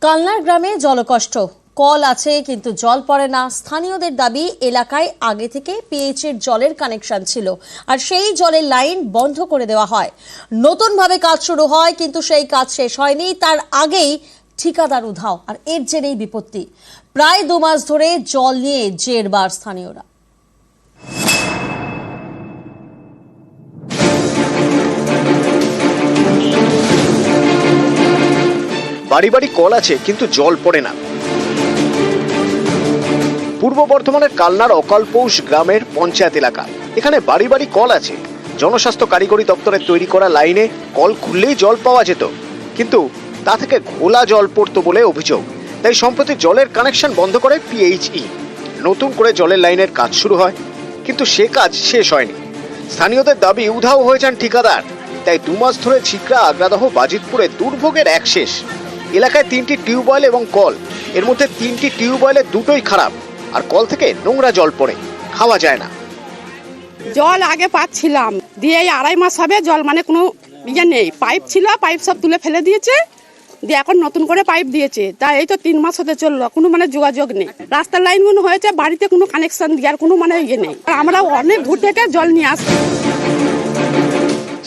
কালনার গ্রামে জলকষ্ট। কল আছে, কিন্তু জল পড়ে না। স্থানীয়দের দাবি, এলাকায় আগে থেকে পিএইচ এর জলের কানেকশন ছিল। আর সেই জলের লাইন বন্ধ করে দেওয়া হয়। নতুনভাবে কাজ শুরু হয়, কিন্তু সেই কাজ শেষ হয়নি। তার আগেই ঠিকাদার উধাও। আর এর জেরেই বিপত্তি। প্রায় দু মাস ধরে জল নিয়ে জেরবার স্থানীয়রা। বাড়ি বাড়ি কল আছে, কিন্তু জল পড়ে না। পূর্ব বর্ধমানের কালনার অকালপৌষ গ্রামের পঞ্চায়েত এলাকা। এখানে বাড়ি বাড়ি কল আছে। জনস্বাস্থ্য কারিগরি দপ্তরের তৈরি করা লাইনে কল খুললেই জল পাওয়া যেত। কিন্তু তা থেকে ঘোলা জল পড়তো বলে অভিযোগ। তাই সম্প্রতি জলের কানেকশন বন্ধ করে পিএইচই নতুন করে জলের লাইনের কাজ শুরু হয়। কিন্তু সে কাজ শেষ হয়নি। স্থানীয়দের দাবি, উধাও হয়ে যান ঠিকাদার। তাই দু মাস ধরে ছিকরা আগ্রাদহ বাজিতপুরে দুর্ভোগের এক শেষ। এলাকায় তিনটি টিউবওয়েল এবং কল। এর মধ্যে তিনটি টিউবওয়েলের দুটোই খারাপ। আর কল থেকে নোংরা জল পড়ে। খাওয়া যায় না। জল আগে পাচ্ছিলাম। দিয়ে এই আড়াই মাস হবে জল মানে কোনো ইয়ে নেই। পাইপ ছিল পাইপ সব তুলে ফেলে দিয়েছে। দিয়ে এখন নতুন করে পাইপ দিয়েছে। তা এই তো তিন মাস হতে চলল কোনো মানে যোগাযোগ নেই। রাস্তার লাইনগুলো হয়েছে বাড়িতে কোনো কানেকশন দেওয়ার কোনো মানে ইয়ে নেই। আমরা অনেক দূর থেকে জল নিয়ে আসছি।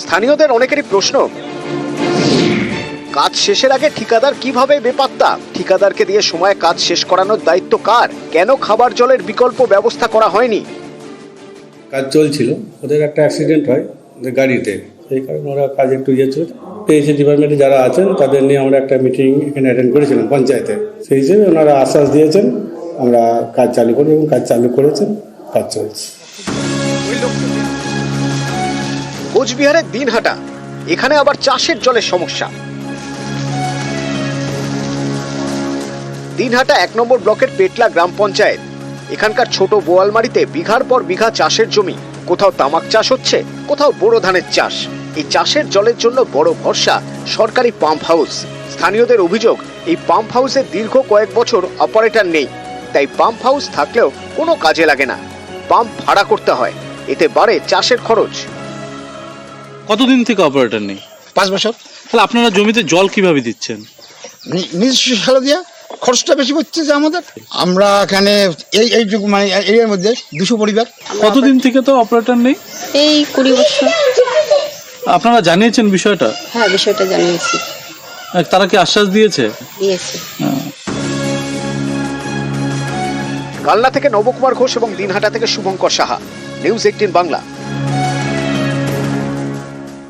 স্থানীয়দের অনেকেরই প্রশ্ন কাজ শেষের আগে ঠিকাদার কীভাবে বেপাত্তা? ঠিকাদারকে দিয়ে সময় কাজ শেষ করানোর দায়িত্ব কার? কেন খাবার জলের বিকল্প ব্যবস্থা করা হয়নি? কাজ চলছিল। ওদের একটা অ্যাক্সিডেন্ট হয় গাড়িতে। সেই কারণে ওরা কাজ একটু ইয়ে ছিল। পেয়েছে ডিপার্টমেন্টে যারা আছেন তাদের নিয়ে আমরা একটা মিটিং এখানে অ্যাটেন্ড করেছিলাম পঞ্চায়েতে। সেই হিসেবে ওনারা আশ্বাস দিয়েছেন আমরা কাজ চালু করব এবং কাজ চালু করেছেন। কাজ চলছে। কোচবিহারের দিনহাটা। এখানে আবার চাষের জলের সমস্যা। দিনহাটা এক নম্বর ব্লকের পেটলা গ্রাম পঞ্চায়েত। এখানকার ছোট বোয়ালমারিতে বিঘার পর বিঘা চাষের জমি। কোথাও তামাক চাষ হচ্ছে কোথাও বোরো ধানের চাষ। এই চাষের জলের জন্য বড় ভরসা সরকারি পাম্প হাউস। স্থানীয়দের অভিযোগ এই পাম্প হাউসে দীর্ঘ কয়েক বছর অপারেটর নেই। তাই পাম্প হাউস থাকলেও কোনো কাজে লাগে না। পাম্প ভাড়া করতে হয় এতে বাড়ে চাষের খরচ। কতদিন থেকে অপারেটর নেই? পাঁচ বছর। তাহলে আপনারা জমিতে জল কীভাবে দিচ্ছেন? নিজস্ব সালো দিয়া খরচটা বেশি পড়ছে যে আমাদের। আমরা এখানে এই এইটুকু মানে এই এরিয়ার মধ্যে দুশো পরিবার। কতদিন থেকে তো অপারেটর নেই? এই কুড়ি বছর। আপনারা জানিয়েছেন বিষয়টা? হ্যাঁ বিষয়টা জানিয়েছি। তারা কি আশ্বাস দিয়েছে? দিয়েছি। আহ, কালনা থেকে নবকুমার ঘোষ এবং দিনহাটা থেকে Shubhankar Saha. News eighteen Bangla.